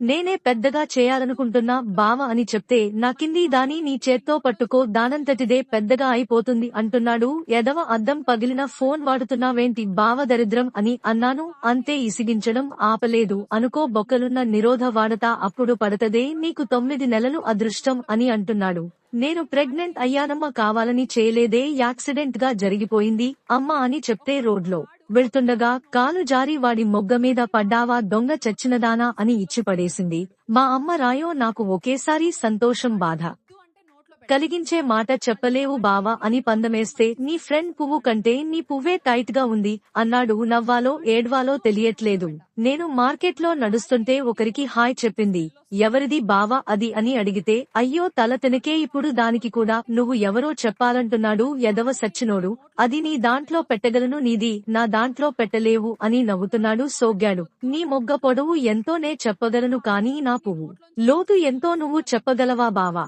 నేనే పెద్దగా చేయాలనుకుంటున్నా బావ అని చెప్తే నా కింది దాని నీ చేత్తో పట్టుకో దానంతటిదే పెద్దగా అయిపోతుంది అంటున్నాడు. ఎదవ అద్దం పగిలిన ఫోన్ వాడుతున్నావేంటి బావ దరిద్రం అని అన్నాను. అంతే ఇసిగించడం ఆపలేదు. అనుకో బొక్కలున్న నిరోధ వాడతా అప్పుడు పడతదే నీకు తొమ్మిది నెలలు అదృష్టం అని అంటున్నాడు. నేను ప్రెగ్నెంట్ అయ్యానమ్మ కావాలని చేయలేదే యాక్సిడెంట్గా జరిగిపోయింది అమ్మ అని చెప్తే రోడ్లో వెళ్తుండగా కాలు జారి వాడి మొగ్గ మీద పడ్డావా దొంగ చచ్చినదానా అని ఇచ్చిపడేసింది. మా అమ్మ రాయో నాకు ఒకేసారి సంతోషం బాధ. కలిగించే మాట చెప్పలేవు బావా అని పందమేస్తే నీ ఫ్రెండ్ పువ్వు కంటే నీ పువ్వే టైట్గా ఉంది అన్నాడు నవ్వాలో ఏడ్వాలో తెలియట్లేదు. నేను మార్కెట్లో నడుస్తుంటే ఒకరికి హాయ్ చెప్పింది. ఎవరిది బావా అది అని అడిగితే అయ్యో తల తినకే ఇప్పుడు దానికి కూడా నువ్వు ఎవరో చెప్పాలంటున్నాడు ఎదవ సచ్చినోడు. అది నీ దాంట్లో పెట్టగలను నీది నా దాంట్లో పెట్టలేవు అని నవ్వుతున్నాడు సోగ్గాడు. నీ మొగ్గ పొడవు ఎంతోనే చెప్పగలను కానీ నా పువ్వు. లోతు ఎంతో నువ్వు చెప్పగలవా బావా?